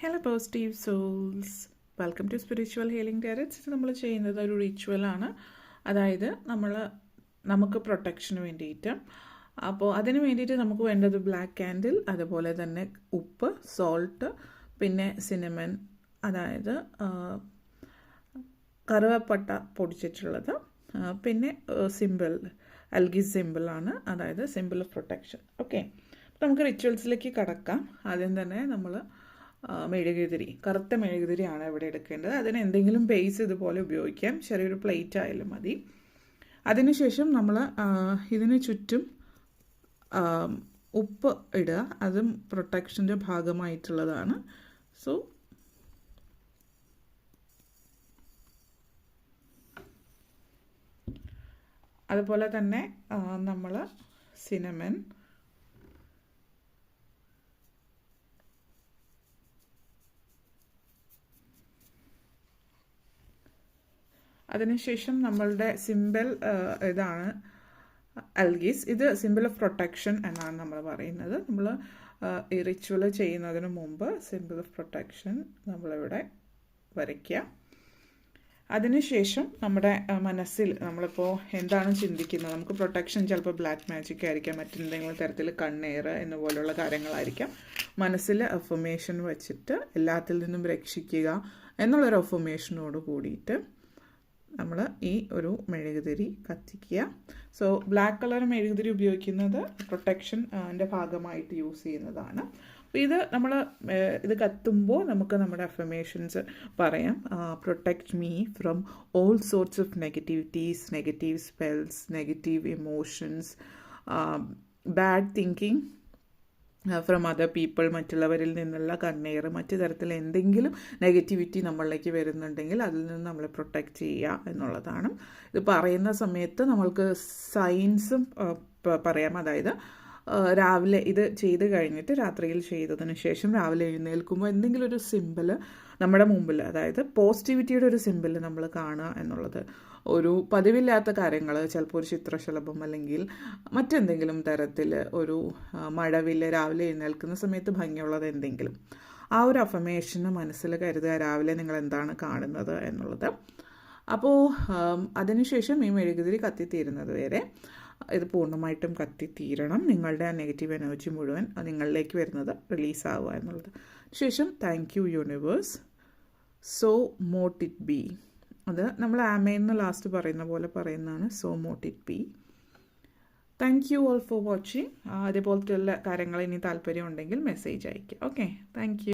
Hello positive souls welcome to spiritual healing tarots നമ്മൾ ചെയ്യുന്നത് ഒരു റിച്വലാണ് അതായത് നമ്മൾ നമുക്ക് പ്രൊട്ടക്ഷന് വേണ്ടിയിട്ട്. അപ്പോൾ അതിന് വേണ്ടിയിട്ട് നമുക്ക് വേണ്ടത് ബ്ലാക്ക് കാൻഡിൽ അതുപോലെ തന്നെ ഉപ്പ് സോൾട്ട് പിന്നെ സിനമൻ അതായത് കറുവപ്പട്ട പൊടിച്ചിട്ടുള്ളത്. പിന്നെ സിമ്പിൾ അൽഗി സിമ്പിളാണ് അതായത് സിമ്പിൾ ഓഫ് പ്രൊട്ടക്ഷൻ ഓക്കെ നമുക്ക് റിച്വൽസിലേക്ക് കടക്കാം. ആദ്യം തന്നെ നമ്മൾ മെഴുകുതിരി കറുത്ത മെഴുകുതിരിയാണ് ഇവിടെ എടുക്കേണ്ടത്. അതിന് എന്തെങ്കിലും ബേസ് ഇതുപോലെ ഉപയോഗിക്കാം. ചെറിയൊരു പ്ലേറ്റ് ആയാലും മതി. അതിനുശേഷം നമ്മൾ ഇതിന് ചുറ്റും ഉപ്പ് ഇടുക. അതും പ്രൊട്ടക്ഷന്റെ ഭാഗമായിട്ടുള്ളതാണ്. സോ അതുപോലെ തന്നെ നമ്മൾ സിനമൻ അതിനുശേഷം നമ്മളുടെ സിമ്പിൾ ഇതാണ് അൽഗീസ് ഇത് സിമ്പിൾ ഓഫ് പ്രൊട്ടക്ഷൻ എന്നാണ് നമ്മൾ പറയുന്നത്. നമ്മൾ ഈ റിച്വൽ ചെയ്യുന്നതിന് മുമ്പ് സിമ്പിൾ ഓഫ് പ്രൊട്ടക്ഷൻ നമ്മളിവിടെ വരയ്ക്കുക. അതിനുശേഷം നമ്മുടെ മനസ്സിൽ നമ്മളിപ്പോൾ എന്താണ് ചിന്തിക്കുന്നത്? നമുക്ക് പ്രൊട്ടക്ഷൻ ചിലപ്പോൾ ബ്ലാക്ക് മാജിക് ആയിരിക്കാം മറ്റെന്തെങ്കിലും തരത്തിൽ കണ്ണേറ് എന്ന പോലുള്ള കാര്യങ്ങളായിരിക്കാം. മനസ്സിൽ അഫർമേഷൻ വച്ചിട്ട് എല്ലാത്തിൽ നിന്നും രക്ഷിക്കുക എന്നുള്ളൊരു അഫർമേഷനോട് കൂടിയിട്ട് നമ്മൾ ഈ ഒരു മെഴുകുതിരി കത്തിക്കുക. സോ ബ്ലാക്ക് കളർ മെഴുകുതിരി ഉപയോഗിക്കുന്നത് പ്രൊട്ടക്ഷൻ അതിന്റെ ഭാഗമായിട്ട് യൂസ് ചെയ്യുന്നതാണ്. അപ്പോൾ ഇത് നമ്മൾ ഇത് കത്തുമ്പോൾ നമുക്ക് നമ്മുടെ അഫമേഷൻസ് പറയാം. Protect me from all sorts of negativities negative spells negative emotions bad thinking from other people മറ്റുള്ളവരിൽ നിന്നുള്ള കണ്ണീർ മറ്റു തരത്തിൽ എന്തെങ്കിലും നെഗറ്റിവിറ്റി നമ്മളിലേക്ക് വരുന്നുണ്ടെങ്കിൽ അതിൽ നിന്ന് നമ്മളെ പ്രൊട്ടക്റ്റ് ചെയ്യുക എന്നുള്ളതാണ്. ഇത് പറയുന്ന സമയത്ത് നമ്മൾക്ക് സയൻസും പറയാം. അതായത് രാവിലെ ഇത് ചെയ്ത് കഴിഞ്ഞിട്ട് രാത്രിയിൽ ചെയ്തതിന് ശേഷം രാവിലെ എഴുന്നേൽക്കുമ്പോൾ എന്തെങ്കിലും ഒരു സിമ്പിൾ നമ്മുടെ മുമ്പിൽ അതായത് പോസിറ്റിവിറ്റിയുടെ ഒരു സിമ്പിൾ നമ്മൾ കാണുക എന്നുള്ളത്. ഒരു പതിവില്ലാത്ത കാര്യങ്ങൾ ചിലപ്പോൾ ഒരു ചിത്രശലഭം അല്ലെങ്കിൽ മറ്റെന്തെങ്കിലും തരത്തിൽ ഒരു മഴവിൽ രാവിലെ എഴുന്നേൽക്കുന്ന സമയത്ത് ഭംഗിയുള്ളത് എന്തെങ്കിലും. ആ ഒരു അഫമേഷന് മനസ്സിൽ കരുതുക രാവിലെ നിങ്ങൾ എന്താണ് കാണുന്നത് എന്നുള്ളത്. അപ്പോൾ അതിനുശേഷം ഈ മെഴുകുതിരി കത്തിത്തീരുന്നത് വരെ ഇത് പൂർണമായിട്ടും കത്തിത്തീരണം. നിങ്ങളുടെ ആ നെഗറ്റീവ് എനർജി മുഴുവൻ നിങ്ങളിലേക്ക് വരുന്നത് റിലീസാവുക എന്നുള്ളത്. ശേഷം thank you universe so mote it be അത് നമ്മൾ ആമയെന്ന് ലാസ്റ്റ് പറയുന്ന പോലെ പറയുന്നതാണ്. So mote it be thank you all for watching അതേപോലത്തെ കാര്യങ്ങൾ ഇനി താല്പര്യം ഉണ്ടെങ്കിൽ മെസ്സേജ് അയയ്ക്കുക. Okay thank you